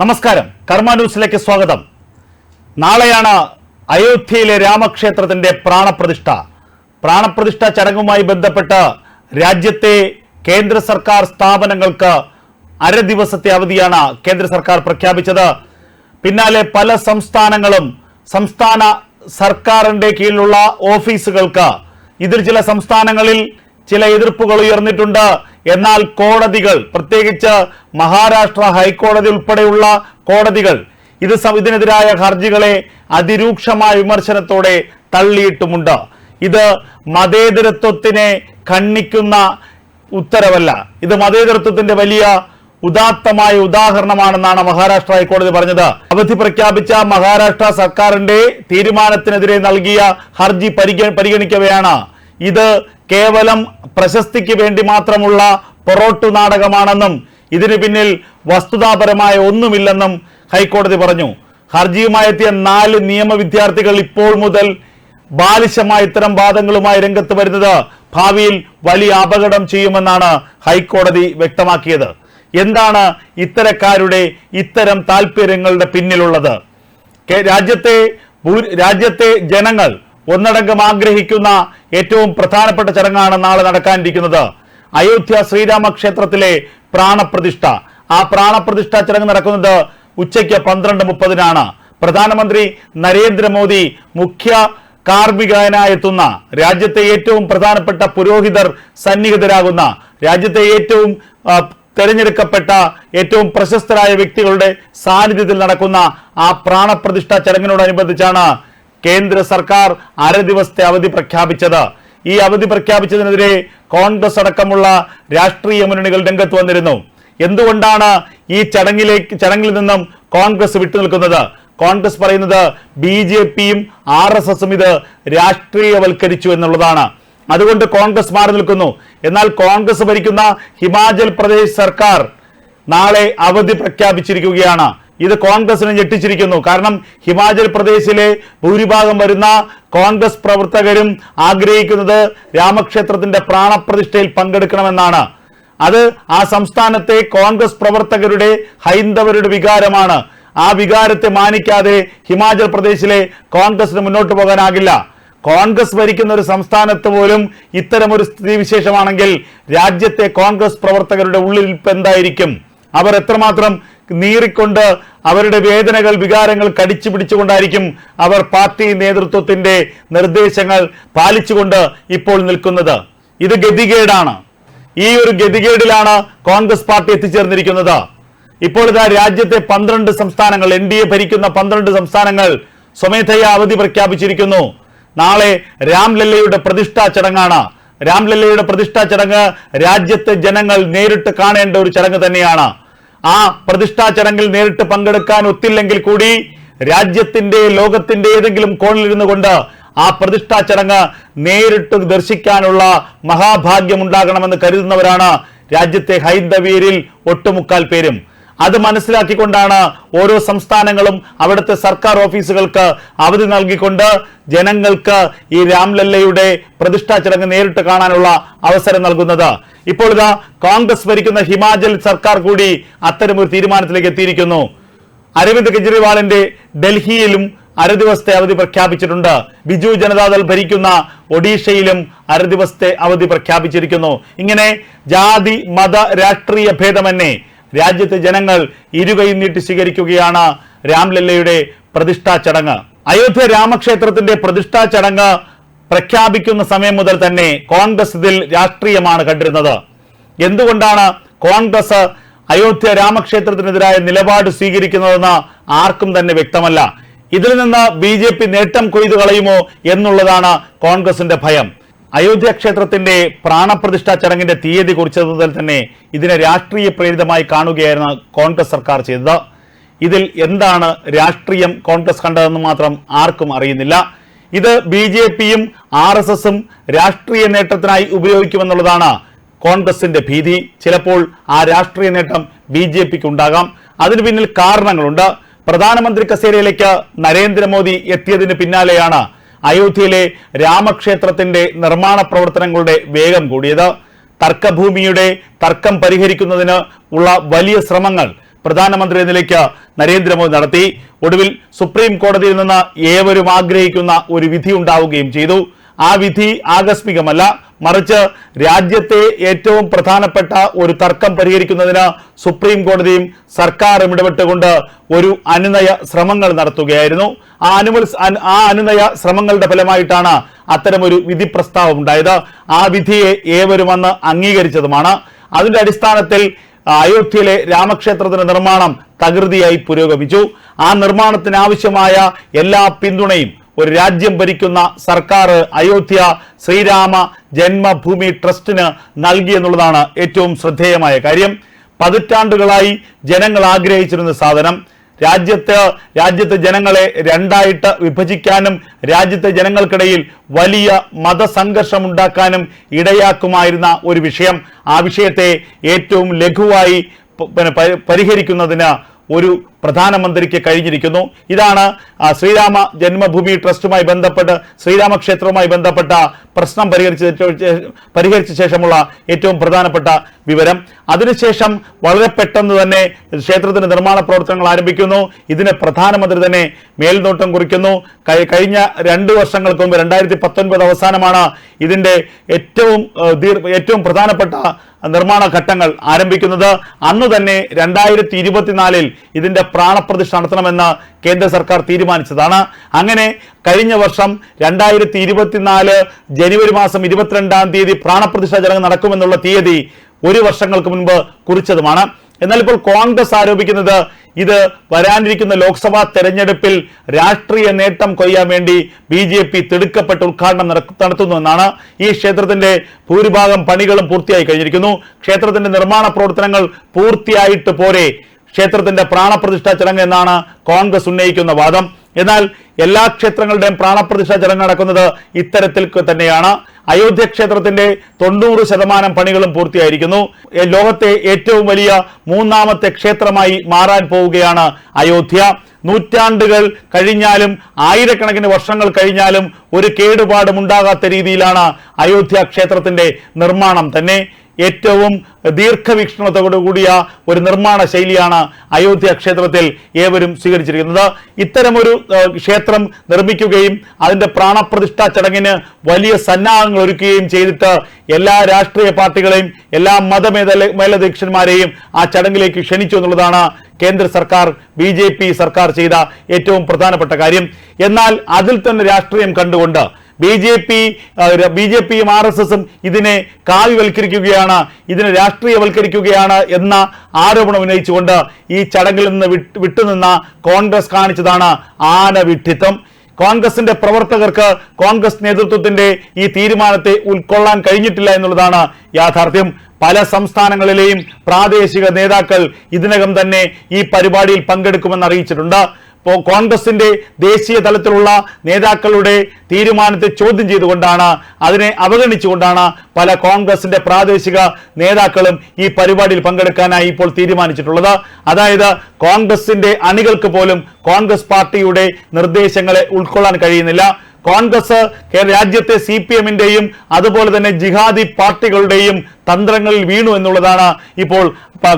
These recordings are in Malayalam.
നമസ്കാരം. കർമ്മ ന്യൂസിലേക്ക് സ്വാഗതം. നാളെയാണ് അയോധ്യയിലെ രാമക്ഷേത്രത്തിന്റെ പ്രാണപ്രതിഷ്ഠ. പ്രാണപ്രതിഷ്ഠ ചടങ്ങുമായി ബന്ധപ്പെട്ട് രാജ്യത്തെ കേന്ദ്ര സർക്കാർ സ്ഥാപനങ്ങൾക്ക് അര ദിവസത്തെ അവധിയാണ് കേന്ദ്ര സർക്കാർ പ്രഖ്യാപിച്ചത്. പിന്നാലെ പല സംസ്ഥാനങ്ങളും സംസ്ഥാന സർക്കാരിന്റെ കീഴിലുള്ള ഓഫീസുകൾക്ക് ഇതിൽ ചില സംസ്ഥാനങ്ങളിൽ ചില എതിർപ്പുകൾ ഉയർന്നിട്ടുണ്ട്. എന്നാൽ കോടതികൾ പ്രത്യേകിച്ച് മഹാരാഷ്ട്ര ഹൈക്കോടതി ഉൾപ്പെടെയുള്ള കോടതികൾ ഇത് ഇതിനെതിരായ ഹർജികളെ അതിരൂക്ഷമായ വിമർശനത്തോടെ തള്ളിയിട്ടുമുണ്ട്. ഇത് മതേതരത്വത്തിനെ ഖണ്ഡിക്കുന്ന ഉത്തരവല്ല. ഇത് മതേതരത്വത്തിന്റെ വലിയ ഉദാത്തമായ ഉദാഹരണമാണെന്നാണ് മഹാരാഷ്ട്ര ഹൈക്കോടതി പറഞ്ഞത്. അവധി പ്രഖ്യാപിച്ച മഹാരാഷ്ട്ര സർക്കാരിന്റെ തീരുമാനത്തിനെതിരെ നൽകിയ ഹർജി പരിഗ- പരിഗണിക്കവെയാണ്. ഇത് കേവലം പ്രശസ്തിക്ക് വേണ്ടി മാത്രമുള്ള പൊറോട്ടു നാടകമാണെന്നും ഇതിന് പിന്നിൽ വസ്തുതാപരമായ ഒന്നുമില്ലെന്നും ഹൈക്കോടതി പറഞ്ഞു. ഹർജിയുമായി എത്തിയ നാല് നിയമ വിദ്യാർത്ഥികൾ ഇപ്പോൾ മുതൽ ബാലിശമായ ഇത്തരം വാദങ്ങളുമായി രംഗത്ത് വരുന്നത് ഭാവിയിൽ വലിയ അപകടം ചെയ്യുമെന്നാണ് ഹൈക്കോടതി വ്യക്തമാക്കിയത്. എന്താണ് ഇത്തരക്കാരുടെ ഇത്തരം താല്പര്യങ്ങളുടെ പിന്നിലുള്ളത്? രാജ്യത്തെ രാജ്യത്തെ ജനങ്ങൾ ഒന്നടങ്കം ആഗ്രഹിക്കുന്ന ഏറ്റവും പ്രധാനപ്പെട്ട ചടങ്ങാണ് നാളെ നടക്കാനിരിക്കുന്നത്. അയോധ്യ ശ്രീരാമ ക്ഷേത്രത്തിലെ പ്രാണപ്രതിഷ്ഠ. ആ പ്രാണപ്രതിഷ്ഠ ചടങ്ങ് നടക്കുന്നത് ഉച്ചയ്ക്ക് പന്ത്രണ്ട് മുപ്പതിനാണ്. പ്രധാനമന്ത്രി നരേന്ദ്രമോദി മുഖ്യ കാർമ്മികനായെത്തുന്ന രാജ്യത്തെ ഏറ്റവും പ്രധാനപ്പെട്ട പുരോഹിതർ സന്നിഹിതരാകുന്ന രാജ്യത്തെ ഏറ്റവും തെരഞ്ഞെടുക്കപ്പെട്ട ഏറ്റവും പ്രശസ്തരായ വ്യക്തികളുടെ സാന്നിധ്യത്തിൽ നടക്കുന്ന ആ പ്രാണപ്രതിഷ്ഠ ചടങ്ങിനോടനുബന്ധിച്ചാണ് കേന്ദ്ര സർക്കാർ അര ദിവസത്തെ അവധി പ്രഖ്യാപിച്ചത്. ഈ അവധി പ്രഖ്യാപിച്ചതിനെതിരെ കോൺഗ്രസ് അടക്കമുള്ള രാഷ്ട്രീയ മുന്നണികൾ രംഗത്ത് വന്നിരുന്നു. എന്തുകൊണ്ടാണ് ഈ ചടങ്ങിലേക്ക് ചടങ്ങിൽ നിന്നും കോൺഗ്രസ് വിട്ടുനിൽക്കുന്നത്? കോൺഗ്രസ് പറയുന്നത് ബി ജെ പിയും ആർ എസ് എസും ഇത് രാഷ്ട്രീയവൽക്കരിച്ചു എന്നുള്ളതാണ്. അതുകൊണ്ട് കോൺഗ്രസ് മാറി നിൽക്കുന്നു. എന്നാൽ കോൺഗ്രസ് ഭരിക്കുന്ന ഹിമാചൽ പ്രദേശ് സർക്കാർ നാളെ അവധി പ്രഖ്യാപിച്ചിരിക്കുകയാണ്. ഇത് കോൺഗ്രസിനെ ഞെട്ടിച്ചിരിക്കുന്നു. കാരണം ഹിമാചൽ പ്രദേശിലെ ഭൂരിഭാഗം വരുന്ന കോൺഗ്രസ് പ്രവർത്തകരും ആഗ്രഹിക്കുന്നത് രാമക്ഷേത്രത്തിന്റെ പ്രാണപ്രതിഷ്ഠയിൽ പങ്കെടുക്കണമെന്നാണ്. അത് ആ സംസ്ഥാനത്തെ കോൺഗ്രസ് പ്രവർത്തകരുടെ ഹൈന്ദവരുടെ വികാരമാണ്. ആ വികാരത്തെ മാനിക്കാതെ ഹിമാചൽ പ്രദേശിലെ കോൺഗ്രസിന് മുന്നോട്ട് പോകാനാകില്ല. കോൺഗ്രസ് ഭരിക്കുന്ന ഒരു സംസ്ഥാനത്ത് പോലും ഇത്തരമൊരു സ്ഥിതിവിശേഷമാണെങ്കിൽ രാജ്യത്തെ കോൺഗ്രസ് പ്രവർത്തകരുടെ ഉള്ളിൽ എന്തായിരിക്കും അവർ എത്രമാത്രം നീറിക്കൊണ്ട് അവരുടെ വേദനകൾ വികാരങ്ങൾ കടിച്ചു പിടിച്ചുകൊണ്ടായിരിക്കും അവർ പാർട്ടി നേതൃത്വത്തിന്റെ നിർദ്ദേശങ്ങൾ പാലിച്ചുകൊണ്ട് ഇപ്പോൾ നിൽക്കുന്നത്. ഇത് ഗതികേടാണ്. ഈ ഒരു ഗതികേടിലാണ് കോൺഗ്രസ് പാർട്ടി എത്തിച്ചേർന്നിരിക്കുന്നത്. ഇപ്പോൾ ഇതാ രാജ്യത്തെ പന്ത്രണ്ട് സംസ്ഥാനങ്ങൾ എൻ ഡി എ ഭരിക്കുന്ന പന്ത്രണ്ട് സംസ്ഥാനങ്ങൾ സ്വമേധയാ അവധി പ്രഖ്യാപിച്ചിരിക്കുന്നു. നാളെ രാംലല്ലയുടെ പ്രതിഷ്ഠാ ചടങ്ങാണ്. രാംലല്ലയുടെ പ്രതിഷ്ഠാ ചടങ്ങ് രാജ്യത്തെ ജനങ്ങൾ നേരിട്ട് കാണേണ്ട ഒരു ചടങ്ങ് തന്നെയാണ്. ആ പ്രതിഷ്ഠാ ചടങ്ങിൽ നേരിട്ട് പങ്കെടുക്കാൻ ഒത്തില്ലെങ്കിൽ കൂടി രാജ്യത്തിന്റെ ലോകത്തിന്റെ ഏതെങ്കിലും കോണിലിരുന്നു കൊണ്ട് ആ പ്രതിഷ്ഠാ ചടങ്ങ് നേരിട്ട് ദർശിക്കാനുള്ള മഹാഭാഗ്യം ഉണ്ടാകണമെന്ന് കരുതുന്നവരാണ് രാജ്യത്തെ ഹൈന്ദവീരിൽ ഒട്ടുമുക്കാൽ പേരും. അത് മനസ്സിലാക്കിക്കൊണ്ടാണ് ഓരോ സംസ്ഥാനങ്ങളും അവിടുത്തെ സർക്കാർ ഓഫീസുകൾക്ക് അവധി നൽകിക്കൊണ്ട് ജനങ്ങൾക്ക് ഈ രാംലല്ലയുടെ പ്രതിഷ്ഠാ ചടങ്ങ് നേരിട്ട് കാണാനുള്ള അവസരം നൽകുന്നത്. ഇപ്പോൾ ഇതാ കോൺഗ്രസ് ഭരിക്കുന്ന ഹിമാചൽ സർക്കാർ കൂടി അത്തരമൊരു തീരുമാനത്തിലേക്ക് എത്തിയിരിക്കുന്നു. അരവിന്ദ് കെജ്രിവാളിന്റെ ഡൽഹിയിലും അരദിവസത്തെ അവധി പ്രഖ്യാപിച്ചിട്ടുണ്ട്. ബിജു ജനതാദൾ ഭരിക്കുന്ന ഒഡീഷയിലും അരദിവസത്തെ അവധി പ്രഖ്യാപിച്ചിരിക്കുന്നു. ഇങ്ങനെ ജാതി മത രാഷ്ട്രീയ ഭേദമന്യേ രാജ്യത്തെ ജനങ്ങൾ ഇരുകൈ നീട്ടി സ്വീകരിക്കുകയാണ് രാംലല്ലയുടെ പ്രതിഷ്ഠാ ചടങ്ങ്. അയോധ്യ രാമക്ഷേത്രത്തിന്റെ പ്രതിഷ്ഠാ ചടങ്ങ് പ്രഖ്യാപിക്കുന്ന സമയം മുതൽ തന്നെ കോൺഗ്രസ് ഇതിൽ രാഷ്ട്രീയമാണ് കണ്ടിരുന്നത്. എന്തുകൊണ്ടാണ് കോൺഗ്രസ് അയോധ്യ രാമക്ഷേത്രത്തിനെതിരായ നിലപാട് സ്വീകരിക്കുന്നതെന്ന് ആർക്കും തന്നെ വ്യക്തമല്ല. ഇതിൽ നിന്ന് ബി നേട്ടം കൊയ്തു കളയുമോ എന്നുള്ളതാണ് കോൺഗ്രസിന്റെ ഭയം. അയോധ്യ ക്ഷേത്രത്തിന്റെ പ്രാണപ്രതിഷ്ഠാ ചടങ്ങിന്റെ തീയതി കുറിച്ചത് തന്നെ ഇതിനെ രാഷ്ട്രീയ പ്രേരിതമായി കാണുകയായിരുന്നു കോൺഗ്രസ് സർക്കാർ ചെയ്തത്. ഇതിൽ എന്താണ് രാഷ്ട്രീയം കോൺഗ്രസ് കണ്ടതെന്ന് മാത്രം ആർക്കും അറിയുന്നില്ല. ഇത് ബി ജെ പിയും ആർ എസ് എസും രാഷ്ട്രീയ നേട്ടത്തിനായി ഉപയോഗിക്കുമെന്നുള്ളതാണ് കോൺഗ്രസിന്റെ ഭീതി. ചിലപ്പോൾ ആ രാഷ്ട്രീയ നേട്ടം ബി ജെ പിക്ക് ഉണ്ടാകാം അതിന് പിന്നിൽ കാരണങ്ങളുണ്ട്. പ്രധാനമന്ത്രി കസേരയിലേക്ക് നരേന്ദ്രമോദി എത്തിയതിന് പിന്നാലെയാണ് അയോധ്യയിലെ രാമക്ഷേത്രത്തിന്റെ നിർമ്മാണ പ്രവർത്തനങ്ങളുടെ വേഗം കൂടിയത്. തർക്കഭൂമിയുടെ തർക്കം പരിഹരിക്കുന്നതിന് ഉള്ള വലിയ ശ്രമങ്ങൾ പ്രധാനമന്ത്രി നിലയ്ക്ക് നരേന്ദ്രമോദി നടത്തി. ഒടുവിൽ സുപ്രീം കോടതിയിൽ നിന്ന് ഏവരും ആഗ്രഹിക്കുന്ന ഒരു വിധി ഉണ്ടാവുകയും ചെയ്തു. ആ വിധി ആകസ്മികമല്ല മറിച്ച് രാജ്യത്തെ ഏറ്റവും പ്രധാനപ്പെട്ട ഒരു തർക്കം പരിഹരിക്കുന്നതിന് സുപ്രീം കോടതിയും സർക്കാരും ഇടപെട്ടുകൊണ്ട് ഒരു അനുനയ ശ്രമങ്ങൾ നടത്തുകയായിരുന്നു. ആ അനുമൽ ആ അനുനയ ശ്രമങ്ങളുടെ ഫലമായിട്ടാണ് അത്തരമൊരു വിധി പ്രസ്താവം ഉണ്ടായത്. ആ വിധിയെ ഏവരും അന്ന് അംഗീകരിച്ചതുമാണ്. അതിന്റെ അടിസ്ഥാനത്തിൽ അയോധ്യയിലെ രാമക്ഷേത്രത്തിന്റെ നിർമ്മാണം തകൃതിയായി പുരോഗമിച്ചു. ആ നിർമ്മാണത്തിന് ആവശ്യമായ എല്ലാ പിന്തുണയും ഒരു രാജ്യം ഭരിക്കുന്ന സർക്കാർ അയോധ്യ ശ്രീരാമ ജന്മഭൂമി ട്രസ്റ്റിന് നൽകി എന്നുള്ളതാണ് ഏറ്റവും ശ്രദ്ധേയമായ കാര്യം. പതിറ്റാണ്ടുകളായി ജനങ്ങൾ ആഗ്രഹിച്ചിരുന്ന സാധനം. രാജ്യത്ത് രാജ്യത്തെ ജനങ്ങളെ രണ്ടായിട്ട് വിഭജിക്കാനും രാജ്യത്തെ ജനങ്ങൾക്കിടയിൽ വലിയ മതസംഘർഷം ഉണ്ടാക്കാനും ഇടയാക്കുമായിരുന്ന ഒരു വിഷയം. ആ വിഷയത്തെ ഏറ്റവും ലഘുവായി പരിഹരിക്കുന്നതിന് ഒരു പ്രധാനമന്ത്രിക്ക് കഴിഞ്ഞിരിക്കുന്നു. ഇതാണ് ശ്രീരാമ ജന്മഭൂമി ട്രസ്റ്റുമായി ബന്ധപ്പെട്ട് ശ്രീരാമക്ഷേത്രവുമായി ബന്ധപ്പെട്ട പ്രശ്നം പരിഹരിച്ച പരിഹരിച്ച ശേഷമുള്ള ഏറ്റവും പ്രധാനപ്പെട്ട വിവരം. അതിനുശേഷം വളരെ പെട്ടെന്ന് തന്നെ ക്ഷേത്രത്തിന്റെ നിർമ്മാണ പ്രവർത്തനങ്ങൾ ആരംഭിക്കുന്നു. ഇതിന് പ്രധാനമന്ത്രി തന്നെ മേൽനോട്ടം കുറിക്കുന്നു. കഴിഞ്ഞ രണ്ട് വർഷങ്ങൾക്ക് മുമ്പ് രണ്ടായിരത്തി പത്തൊൻപത് അവസാനമാണ് ഇതിന്റെ ഏറ്റവും ഏറ്റവും പ്രധാനപ്പെട്ട നിർമ്മാണ ഘട്ടങ്ങൾ ആരംഭിക്കുന്നത്. അന്ന് തന്നെ രണ്ടായിരത്തി ഇരുപത്തിനാലിൽ ഇതിന്റെ പ്രാണപ്രതിഷ്ഠ നടത്തണമെന്ന് കേന്ദ്ര സർക്കാർ തീരുമാനിച്ചതാണ്. അങ്ങനെ കഴിഞ്ഞ വർഷം രണ്ടായിരത്തി ഇരുപത്തിനാല് ജനുവരി മാസം ഇരുപത്തിരണ്ടാം തീയതി പ്രാണപ്രതിഷ്ഠ ചടങ്ങ് നടക്കുമെന്നുള്ള തീയതി ഒരു വർഷങ്ങൾക്ക് മുൻപ് കുറിച്ചതുമാണ്. എന്നാൽ ഇപ്പോൾ കോൺഗ്രസ് ആരോപിക്കുന്നത് ഇത് വരാനിരിക്കുന്ന ലോക്സഭാ തെരഞ്ഞെടുപ്പിൽ രാഷ്ട്രീയ നേട്ടം കൊയ്യാൻ വേണ്ടി ബി ജെ പി തിടുക്കപ്പെട്ട് ഉദ്ഘാടനം നട- നടത്തുന്നുവെന്നാണ് ഈ ക്ഷേത്രത്തിന്റെ ഭൂരിഭാഗം പണികളും പൂർത്തിയായി കഴിഞ്ഞിരിക്കുന്നു. ക്ഷേത്രത്തിന്റെ നിർമ്മാണ പ്രവർത്തനങ്ങൾ പൂർത്തിയായിട്ട് പോരെ. ക്ഷേത്രത്തിന്റെ പ്രാണപ്രതിഷ്ഠാ ചടങ്ങ് എന്നാണ് കോൺഗ്രസ് ഉന്നയിക്കുന്ന വാദം. എന്നാൽ എല്ലാ ക്ഷേത്രങ്ങളുടെയും പ്രാണപ്രതിഷ്ഠാ ചടങ്ങ് നടക്കുന്നത് ഇത്തരത്തിൽ തന്നെയാണ്. അയോധ്യ ക്ഷേത്രത്തിന്റെ തൊണ്ണൂറ് ശതമാനം പണികളും പൂർത്തിയായിരിക്കുന്നു. ലോകത്തെ ഏറ്റവും വലിയ മൂന്നാമത്തെ ക്ഷേത്രമായി മാറാൻ പോവുകയാണ് അയോധ്യ. നൂറ്റാണ്ടുകൾ കഴിഞ്ഞാലും ആയിരക്കണക്കിന് വർഷങ്ങൾ കഴിഞ്ഞാലും ഒരു കേടുപാടും ഉണ്ടാകാത്ത രീതിയിലാണ് അയോധ്യ ക്ഷേത്രത്തിന്റെ നിർമ്മാണം തന്നെ. ഏറ്റവും ദീർഘവീക്ഷണത്തോടു കൂടിയ ഒരു നിർമ്മാണ ശൈലിയാണ് അയോധ്യ ക്ഷേത്രത്തിൽ ഏവരും സ്വീകരിച്ചിരിക്കുന്നത്. ഇത്തരമൊരു ക്ഷേത്രം നിർമ്മിക്കുകയും അതിന്റെ പ്രാണപ്രതിഷ്ഠാ ചടങ്ങിന് വലിയ സന്നാഹങ്ങൾ ഒരുക്കുകയും ചെയ്തിട്ട് എല്ലാ രാഷ്ട്രീയ പാർട്ടികളെയും എല്ലാ മതമേത മേലധ്യക്ഷന്മാരെയും ആ ചടങ്ങിലേക്ക് ക്ഷണിച്ചു എന്നുള്ളതാണ് കേന്ദ്ര സർക്കാർ ബി സർക്കാർ ചെയ്ത ഏറ്റവും പ്രധാനപ്പെട്ട കാര്യം. എന്നാൽ അതിൽ തന്നെ രാഷ്ട്രീയം കണ്ടുകൊണ്ട് B J P B J പിയും ആർ എസ് എസും ഇതിനെ കാവ്യവൽക്കരിക്കുകയാണ് ഇതിനെ രാഷ്ട്രീയവൽക്കരിക്കുകയാണ് എന്ന ആരോപണം ഉന്നയിച്ചുകൊണ്ട് ഈ ചടങ്ങിൽ നിന്ന് വിട്ട് വിട്ടുനിന്ന കോൺഗ്രസ് കാണിച്ചതാണ് ആന വിഡ്ഢിത്തം കോൺഗ്രസിന്റെ പ്രവർത്തകർക്ക് കോൺഗ്രസ് നേതൃത്വത്തിന്റെ ഈ തീരുമാനത്തെ ഉൾക്കൊള്ളാൻ കഴിഞ്ഞിട്ടില്ല എന്നുള്ളതാണ് യാഥാർത്ഥ്യം. പല സംസ്ഥാനങ്ങളിലെയും പ്രാദേശിക നേതാക്കൾ ഇതിനകം തന്നെ ഈ പരിപാടിയിൽ പങ്കെടുക്കുമെന്ന് അറിയിച്ചിട്ടുണ്ട്. ഇപ്പോൾ കോൺഗ്രസിന്റെ ദേശീയ തലത്തിലുള്ള നേതാക്കളുടെ തീരുമാനത്തെ ചോദ്യം ചെയ്തുകൊണ്ടാണ് അതിനെ അവഗണിച്ചുകൊണ്ടാണ് പല കോൺഗ്രസിന്റെ പ്രാദേശിക നേതാക്കളും ഈ പരിപാടിയിൽ പങ്കെടുക്കാനായി ഇപ്പോൾ തീരുമാനിച്ചിട്ടുള്ളത്. അതായത് കോൺഗ്രസിന്റെ അണികൾക്ക് പോലും കോൺഗ്രസ് പാർട്ടിയുടെ നിർദ്ദേശങ്ങളെ ഉൾക്കൊള്ളാൻ കഴിയുന്നില്ല. കോൺഗ്രസ് രാജ്യത്തെ സി പി എമ്മിന്റെയും അതുപോലെ തന്നെ ജിഹാദി പാർട്ടികളുടെയും തന്ത്രങ്ങളിൽ വീണു എന്നുള്ളതാണ് ഇപ്പോൾ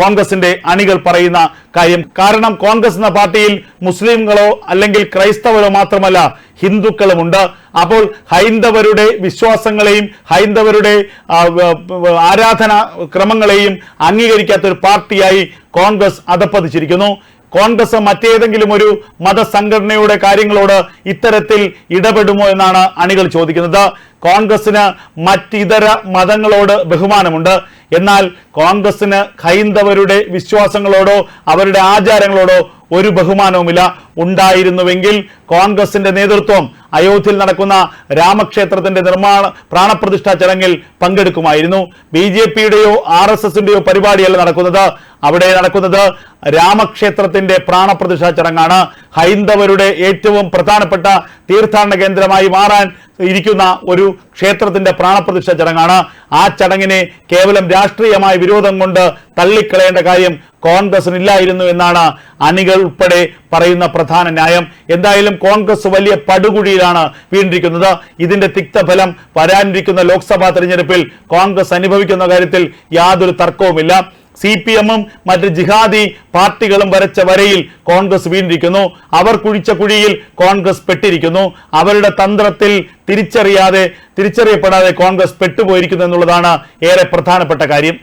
കോൺഗ്രസിന്റെ അണികൾ പറയുന്ന കാര്യം. കാരണം കോൺഗ്രസ് എന്ന പാർട്ടിയിൽ മുസ്ലിങ്ങളോ അല്ലെങ്കിൽ ക്രൈസ്തവരോ മാത്രമല്ല ഹിന്ദുക്കളുമുണ്ട്. അപ്പോൾ ഹൈന്ദവരുടെ വിശ്വാസങ്ങളെയും ഹൈന്ദവരുടെ ആരാധന ക്രമങ്ങളെയും അംഗീകരിക്കാത്ത ഒരു പാർട്ടിയായി കോൺഗ്രസ് അധപ്പതിച്ചിരിക്കുന്നു കോൺഗ്രസ് മറ്റേതെങ്കിലും ഒരു മതസംഘടനയുടെ കാര്യങ്ങളോട് ഇത്തരത്തിൽ ഇടപെടുമോ എന്നാണ് അണികൾ ചോദിക്കുന്നത്. കോൺഗ്രസിന് മറ്റിതര മതങ്ങളോട് ബഹുമാനമുണ്ട്. എന്നാൽ കോൺഗ്രസിന് ഹൈന്ദവരുടെ വിശ്വാസങ്ങളോടോ അവരുടെ ആചാരങ്ങളോടോ ഒരു ബഹുമാനവുമില്ല. ഉണ്ടായിരുന്നുവെങ്കിൽ കോൺഗ്രസിന്റെ നേതൃത്വം അയോധ്യയിൽ നടക്കുന്ന രാമക്ഷേത്രത്തിന്റെ നിർമ്മാണ പ്രാണപ്രതിഷ്ഠാ ചടങ്ങിൽ പങ്കെടുക്കുമായിരുന്നു. ബി ജെ പിയുടെയോ ആർ എസ് എസിന്റെയോ പരിപാടിയല്ല നടക്കുന്നത്. അവിടെ നടക്കുന്നത് രാമക്ഷേത്രത്തിന്റെ പ്രാണപ്രതിഷ്ഠാ ചടങ്ങാണ്. ഹൈന്ദവരുടെ ഏറ്റവും പ്രധാനപ്പെട്ട തീർത്ഥാടന കേന്ദ്രമായി മാറാൻ ഇരിക്കുന്ന ഒരു ക്ഷേത്രത്തിന്റെ പ്രാണപ്രതിഷ്ഠ ചടങ്ങാണ്. ആ ചടങ്ങിനെ കേവലം രാഷ്ട്രീയമായ വിരോധം കൊണ്ട് തള്ളിക്കളയേണ്ട കാര്യം കോൺഗ്രസിനില്ലായിരുന്നു എന്നാണ് അണികൾ ഉൾപ്പെടെ പറയുന്ന പ്രധാന ന്യായം. എന്തായാലും കോൺഗ്രസ് വലിയ പടുകുഴിയിലാണ് വീണ്ടിരിക്കുന്നത് ഇതിന്റെ തിക്തഫലം വരാനിരിക്കുന്ന ലോക്സഭാ തെരഞ്ഞെടുപ്പിൽ കോൺഗ്രസ് അനുഭവിക്കുന്ന കാര്യത്തിൽ യാതൊരു തർക്കവുമില്ല. സി പി എമ്മും മറ്റ് ജിഹാദി പാർട്ടികളും വരച്ച വരയിൽ കോൺഗ്രസ് വീണിരിക്കുന്നു. അവർ കുഴിച്ച കുഴിയിൽ കോൺഗ്രസ് പെട്ടിരിക്കുന്നു. അവരുടെ തന്ത്രത്തിൽ തിരിച്ചറിയാതെ തിരിച്ചറിയപ്പെടാതെ കോൺഗ്രസ് പെട്ടുപോയിരിക്കുന്നു എന്നുള്ളതാണ് ഏറെ പ്രധാനപ്പെട്ട കാര്യം.